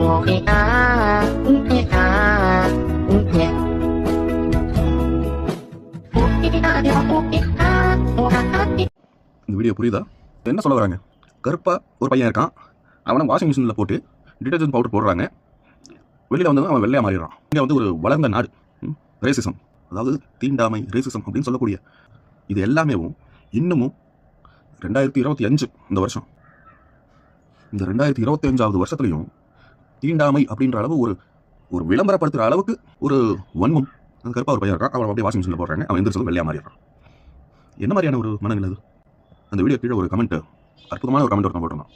இந்த வீடியோ புரியுதா? என்ன சொல்ல வராங்க? கருப்பா ஒரு பையன் இருக்கான். அவனை வாஷிங் மிஷினில் போட்டு டிடர்ஜென்ட் பவுடர் போடுறாங்க. வெளியில் வந்து அவன் வெள்ளையாக மாறிடுறான். இங்கே வந்து ஒரு வளர்ந்த நாடு. ரேசிசம் அதாவது தீண்டாமை ரேசிசம் அப்படின்னு சொல்லக்கூடிய இது எல்லாமே இன்னமும் ரெண்டாயிரத்தி இருபத்தி அஞ்சு இந்த வருஷம். இந்த ரெண்டாயிரத்தி இருபத்தி அஞ்சாவது வருஷத்துலையும் தீண்டாமை அப்படின்ற அளவு ஒரு ஒரு விளம்பரப்படுத்துகிற அளவுக்கு ஒரு வன்மம். அந்த ஒரு பையன் இருக்கான். அவன் அப்படியே வாஷிங் மிஷினில் போடுறாங்க அவன் எந்திரிச்சதும் வெள்ளையாக மாறிடுறான். என்ன மாதிரியான ஒரு மனநிலை அது? அந்த வீடியோ கீழே ஒரு கமெண்ட் அற்புதமான ஒரு கமெண்ட் ஒருத்தன் போட்டிருந்தான்.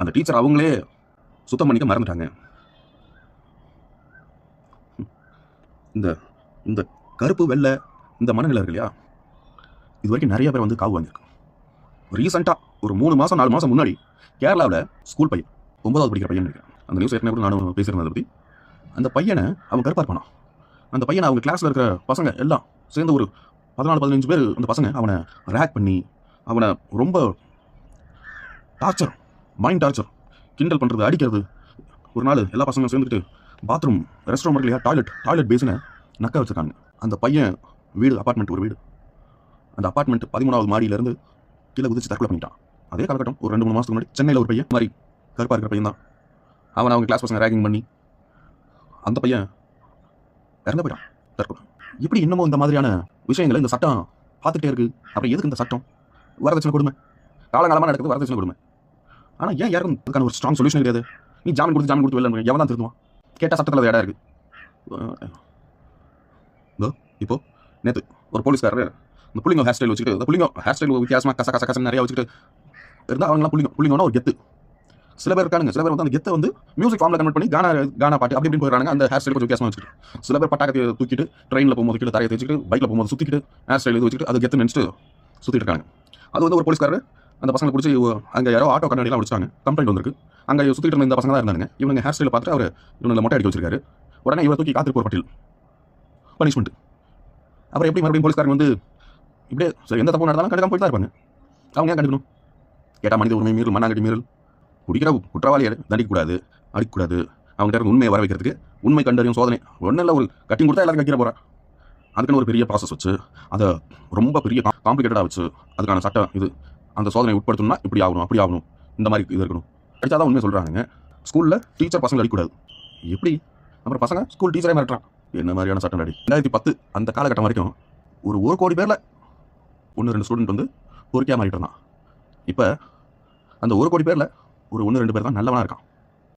அந்த டீச்சர் அவங்களே சுத்தம் பண்ணிக்க மறந்துட்டாங்க. இந்த இந்த கருப்பு வெள்ளை இந்த மனநிலை இருக்கு இல்லையா? இது வரைக்கும் நிறைய பேர் வந்து காவு வாங்கியிருக்கு. ரீசெண்டாக ஒரு மூணு மாதம் நாலு மாதம் முன்னாடி கேரளாவில் ஸ்கூல் பையன் ஒன்பதாவது படிக்கிற பையன் நினைக்கிறேன். அந்த நியூஸ் ஏற்கனவே கூட நானும் பேசியிருந்தேன் அதை பற்றி அந்த பையனை அவன் கருப்பாக இருப்பானான் அந்த பையனை அவங்க கிளாஸில் இருக்கிற பசங்க எல்லாம் சேர்ந்து ஒரு பதினாலு பதினஞ்சு பேர் அந்த பசங்க அவனை ரேக் பண்ணி அவனை ரொம்ப டார்ச்சர் மைண்ட் டார்ச்சர் கிண்டல் பண்ணுறது அடிக்கிறது. ஒரு நாள் எல்லா பசங்களும் சேர்ந்துட்டு பாத்ரூம் ரெஸ்ட் ரூம் இல்லையா டாய்லெட் டாய்லெட் பேசினை நக்க வச்சுருக்காங்க. அந்த பையன் வீடு அப்பார்ட்மெண்ட் ஒரு வீடு. அந்த அப்பார்ட்மெண்ட் பதிமூணாவது மாடியிலேருந்து கீழே குதிச்சு தற்கொலை பண்ணிட்டான். அதே காலகட்டம் ஒரு ரெண்டு மூணு மாதத்துக்கு முன்னாடி சென்னையில் ஒரு பையன் மாதிரி கருப்பாக இருக்கிற பையன் தான் அவனை அவங்க கிளாஸ் பசங்க ரேகிங் பண்ணி அந்த பையன் இறந்து போயிட்டான். தற்கொலை. இப்படி இன்னமும் இந்த மாதிரியான விஷயங்களை இந்த சட்டம் பார்த்துட்டே இருக்கு. அப்புறம் எதுக்கு இந்த சட்டம்? வரதட்சணை கொடுமை. காலகாலமாக நடக்குது வரதட்சணை கொடுமை. ஆனால் ஏன் யாரும் அதுக்கான ஒரு ஸ்ட்ராங் சொல்யூஷன் கிடையாது? நீ ஜாமீன் கொடுத்து ஜாமீன் கொடுத்து வெளில எவன் தான் திருத்துவான் கேட்டால் சட்டத்தில் இடம் இருக்கு. இதோ இப்போ நேற்று ஒரு போலீஸ்காரர் இந்த புள்ளிங்க ஹேர் ஸ்டைல் வச்சுக்கிட்டு புள்ளிங்க ஹேர் ஸ்டைல் வித்தியாசமாக கச கச கசன்னு நிறையா வச்சுக்கிட்டு இருந்தால் அவங்களாம் புள்ளிங்க புள்ளிங்கன்னா ஒரு கெத்து. சில பேர் இருக்காங்க சில பேர் வந்து அந்த கெத்தை வந்து மியூசிக் ஃபார்மில் கன்வெர்ட் பண்ணி கானா கானா பாட்டு அப்படி இப்படி போயிடறாங்க அந்த ஹேர் ஸ்டைல் கொஞ்சம் வித்தியாசமாக வச்சுக்கிட்டு. சில பேர் பட்டாக்கத்தை தூக்கிட்டு ட்ரெயினில் போகும்போது கீழே தரையை தேய்ச்சிட்டு பைக்கில் போகும்போது சுற்றிக்கிட்டு ஹேர் ஸ்டைல் இது வச்சுக்கிட்டு அது கெத்து நினச்சிட்டு சுற்றிட்டு இருக்காங்க. அது வந்து ஒரு போலீஸ்காரர் அந்த பசங்களை பிடிச்சி அங்கே யாரோ ஆட்டோ கண்ணாடிலாம் அடிச்சாங்க கம்ப்ளைண்ட் வந்திருக்கு. அங்கே சுற்றிட்டு இருந்த இந்த பசங்க தான் இருந்தாங்க இவங்க ஹேர் ஸ்டைலை பார்த்துட்டு அவர் இவங்களை மொட்டை அடிக்க வச்சிருக்காரு. உடனே இவரை தூக்கி காத்திருப்போர் பட்டியல். பனிஷ்மெண்ட் அப்புறம் எப்படி மறுபடியும் போலீஸ்காரங்க வந்து இப்படியே சரி எந்த தப்பு நடந்தாலும் கண்டுக்காம போயிட்டு தான் இருப்பாங்க. அவங்க ஏன் கண்டுக்கணும்? கேட்டால் மனித உரிமை மீறல் மண்ணாங்கட்டி மீறல். குடிக்கிற குற்றவாளியை தண்டிக்கக்கூடாது அடிக்கக்கூடாது. அவங்க கிட்ட உண்மையை வர வைக்கிறதுக்கு உண்மை கண்டறியும் சோதனை. ஒன்றும் இல்லை ஒரு கட்டிங் கொடுத்தா எல்லாரும் வைக்கிற போகிறேன் அதுக்குன்னு ஒரு பெரிய ப்ராசஸ் வச்சு அதை ரொம்ப பெரிய காம்ப்ளிகேட்டடாக வச்சு அதுக்கான சட்டம் இது அந்த சோதனை உட்படுத்தணும்னா இப்படி ஆகணும் அப்படி ஆகணும். இந்த மாதிரி இது இருக்கணும். அடிச்சா தான் உண்மை சொல்கிறாங்க ஸ்கூலில் டீச்சர் பசங்க அடிக்கக்கூடாது. எப்படி? அப்புறம் பசங்க ஸ்கூல் டீச்சரே மிரட்டுறான். என்ன மாதிரியான சட்டம் அடி ரெண்டாயிரத்தி பத்து அந்த காலகட்டம் வரைக்கும் ஒரு ஒரு கோடி பேரில் ஒன்று ரெண்டு ஸ்டூடெண்ட் வந்து பொறுக்கியாக மாறிட்டு இருந்தான். இப்போ அந்த ஒரு கோடி பேரில் ஒரு ஒன்று ரெண்டு பேர் தான் நல்லவனாக இருக்கான்.